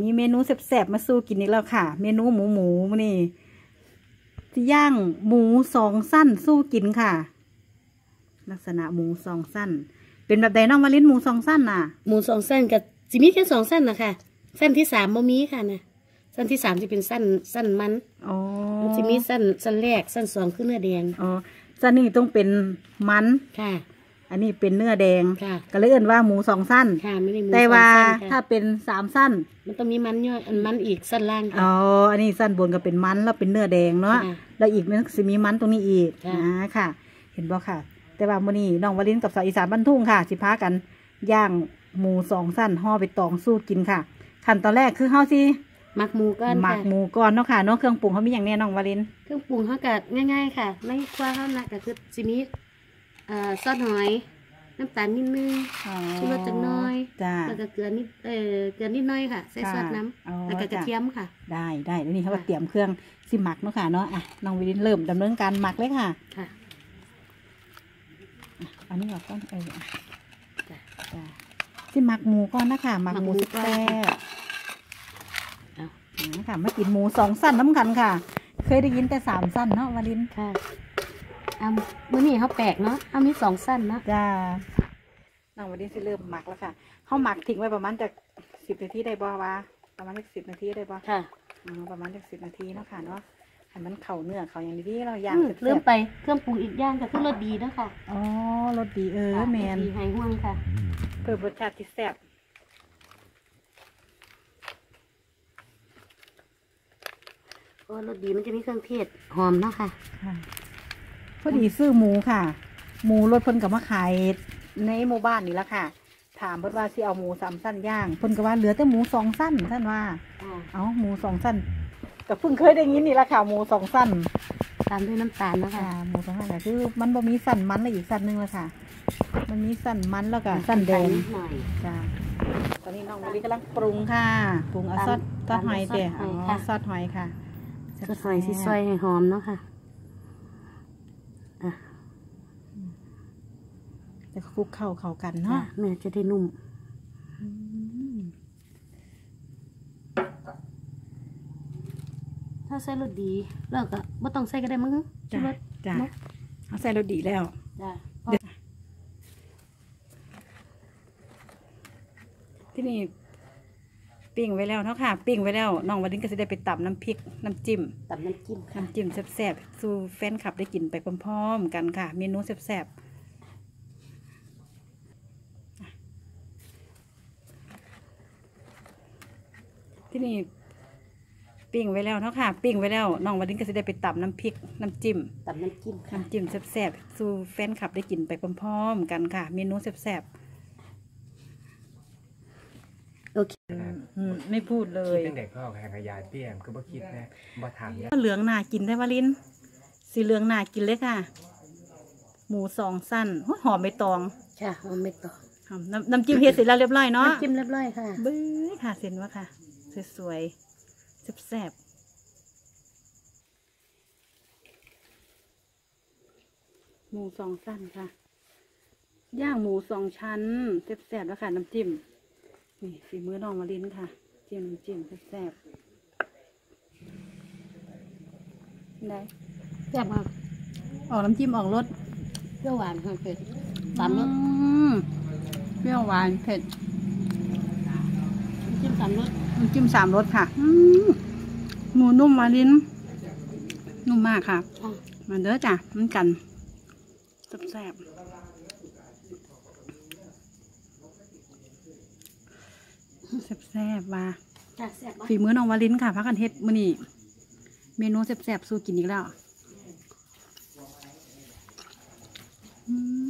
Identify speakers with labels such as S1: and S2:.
S1: มีเมนูแซ่บๆมาสู้กินอีกแล้วค่ะ เมนูหมูหมูนี่ที่ย่างหมูสองสั้นสู้กินค่ะ ลักษณะหมูสองสั้น เป็นแบบใดน้องวาลินหมูสองสั้นน่ะ
S2: หมูสองเส้นกับจิมีแค่สองเส้นนะคะเส้นที่สามบ่มีค่ะนะเส้นที่สามจะเป็นสั้นสั้นมัน
S1: อ๋อ
S2: มันจะมีสั้นสั้นแรกสั้นสองคือเนื้อแดง
S1: อ๋อสั้นนี่ต้องเป็นมัน
S2: ค่ะ
S1: อันนี้เป็นเนื้อแดง
S2: ค่ะ
S1: ก็เลยเอิ้นว่าหมูสองสั้น
S2: ค่ะไม่ได้หมู
S1: แต่
S2: สอง
S1: ว่า
S2: เส้น
S1: ถ้า
S2: ค่ะ
S1: เป็นสามสั้น
S2: มันต้องมีมันย่อยอันมันอีกสั้นล่าง
S1: อ๋
S2: ค่ะ
S1: ออันนี้สั้นบนก็เป็นมันแล้วเป็นเนื้อแดงเนาะ
S2: ค่ะ
S1: แล้วอีกมันสิมีมันตรงนี้อีก
S2: ค่ะ
S1: อ่าค่ะ เห็นบ่ค่ะ แต่ว่ามื้อนี้น้องวลินกับสาวอีสานบ้านทุ่งค่ะ สิพากันย่างหมูสองสั้นห่อไปตองสู้กินค่ะ ขั้นตอนแรกคือเฮาสิ
S2: หมักหมูก้อน
S1: หมั
S2: ค่ะ
S1: กหมูก่อนเนาะค่ะเนาะเครื่องปรุงเขามีอย่างแน่น้องวลิน
S2: เครื่องปรุงเขากัดง่าย ๆ ค่ะไม่กว่าเท่านั้นก็คือจิมีเอ่อ ซอสหอย น้ำตาลนิดนึง
S1: อ๋อ
S2: ชูรสจักหน้อย
S1: จ้า
S2: แล้วก็เกลือนิดเอ่อเกลือนิดหน้อยค่ะ ใส่ซอสน้
S1: อ๋อำ
S2: แล้วก็กระ
S1: จ้ะ
S2: เทียมค่ะ
S1: ได้ได้แล้วนี่เขาก็
S2: ค่ะ
S1: เตรียมเครื่องสิหมักเนาะค่ะเนาะอะน้องวลินเริ่มดำเนินการหมักเลยค่ะ
S2: ค่ะ
S1: อะอันนี้ออกก่อนเอออะ
S2: จ้ะ
S1: จ้าสิหมักหมูก่อนนะคะหมักหมู
S2: หมักหมูก่อน
S1: แซ่บ
S2: เอา
S1: นะค่ะมากินหมูสองสั้นน้ำกันค่ะ เคยได้ยินแต่สามสั้นเนาะวาลิน
S2: ค่ะเอามื้อนี้เขาแปลกเนาะเอามีสองสั้นเนาะ
S1: จ้าน้องวาลินสิเริ่มหมักแล้วค่ะเขาหมักทิ้งไว้ประมาณจากสิบนาทีได้บ่วะประมาณจากสิบนาทีได้บ่
S2: ค่ะ
S1: อ๋อประมาณจากสิบนาทีเนาะค่ะเนาะให้มันเข่าเนื้อเข่าอย่างดีๆเราย่าง
S2: อืม
S1: แซ่บๆ
S2: เริ่มไปเครื่องปรุงอีกอย่างก็คือรสดีเนาะค่ะ
S1: อ๋อรสดีเออ
S2: ค่ะ
S1: แมน
S2: รสดีหายห่วงค่ะ
S1: เพิ่มรสชาติที่แซ่บ
S2: เพราะว่ารสดีมันจะมีเครื่องเทศหอมเนาะค่ะ
S1: ค่ะพ อดีซื้อหมูค่ะ หมูรถเพิ่นกับมาขายในหมู่บ้านนี่ละค่ะ ถามเพิ่นว่าสิเอาหมูสามสั้นย่างเพิ่นก็ว่าเหลือแต่หมูสองสั้นท่านว่า
S2: อ่า
S1: เอาหมูสองสั้นแต่เพิ่งเคยได้ยินนี่ละค่ะหมูสองสั้น
S2: ตามด้วยน้ำตาลเนาะ
S1: ค่ะ
S2: ค่ะ
S1: หมูสองสั้นก็คือมันบ่มีสั้นมันแล้วอีกสั้นหนึงละค่ะ มันมีสั้นมันแล้วก็สั้นแดง
S2: นิดหน่อย
S1: จ้าตอนนี้น้องมะลิกำลังปรุงค่ะ ปรุงเอาซอสซอสหอยเด้อ
S2: ตาม
S1: อ๋
S2: ด้วย
S1: อซ
S2: ซ
S1: อ
S2: อ
S1: ส
S2: ส
S1: ห
S2: ห
S1: อ
S2: อยย
S1: ค่ะ
S2: ก็ซอยสิซอยให้หอมเนาะค่ะอะ
S1: จะคลุกเข้าเข้ากัน
S2: จ้ะ
S1: เนาะ
S2: เนื้อจะได้นุ่ม
S1: อืม
S2: ถ้าใส่รสดีแล้วก็บ่ต้องใส่ก็ได้มั้ง
S1: จ้าร
S2: ส
S1: จ้า
S2: เนาะ
S1: เอาใส่รสดีแล้ว
S2: จ้ะ
S1: ที่นี่ปิ้งไว้แล้วเนาะค่ะ ปิ้งไว้แล้วน้องวันนี้ก็จะได้ไปตำน้ำพริกน้ำจิ้ม
S2: ตับน้ำจิ้มค่ะ
S1: น้ำจิ้มแซ่บๆ สู่แฟนคลับได้กินไปพร้อมๆ กันค่ะ เมนูแซ่บๆ ที่นี่ปิ้งไว้แล้วเนาะค่ะ ปิ้งไว้แล้วน้องวันนี้ก็จะได้ไปตำน้ำพริกน้ำจิ้ม
S2: ตับน้ำจิ้มค่ะ
S1: น้ำจิ้มแซ่บๆสู่แฟนคลับได้กินไปพร้อมๆกันค่ะ เมนูแซ่บ
S2: โอเค
S1: ๆอืมไม่พูดเล
S3: คิด
S1: ย
S3: ตั้งแต่พ่อแข่งกับยายเปี้ยมก็บ่คิดนะบ่ถามเนี่ย
S1: เหลืองหนากินได้วาลินสีเหลืองหนากินเลยค่ะ หมูสองสั้นโอ้ยหอมใบตอง
S2: ค่ะหอมไม่ต่อ
S1: หอมน้ำน้ำจิ้มเฮ็ดเสร็จแล้วเรียบร้อยเนาะ
S2: น้ำจิ้มเรียบร้อยค่ะ
S1: บื้อค่ะเสร็จวะค่ะ สวยๆแซ่บๆหมูสองสั้นค่ะ ย่างหมูสองชั้นแซ่บๆแล้วค่ะน้ำจิ้ม นี่ฝีมือน้องมาลินค่ะ จิ้มน้ำจิ้มแซ่บๆได้
S2: แซ่บมาก
S1: ออกน้ำจิ้มออกรส
S2: เปรี้ยวหวานค่ะเผ็ดตามรส
S1: อืมเปรี้ยวหวานเผ็ด
S2: สามรส
S1: น้ำจิ้มสามรสค่ะหมูนุ่มมาลิ้น นุ่มมากค่ะ
S2: จ้
S1: มาเด้อจ้ะมันกันแซ่บๆแซ่บ
S2: แซ่บมา
S1: ฝีมือน้องวาลินค่ะพักกันเฮ็ดมื้อนี้เมนูแซ่บๆสู้กินอีกแล้วอืม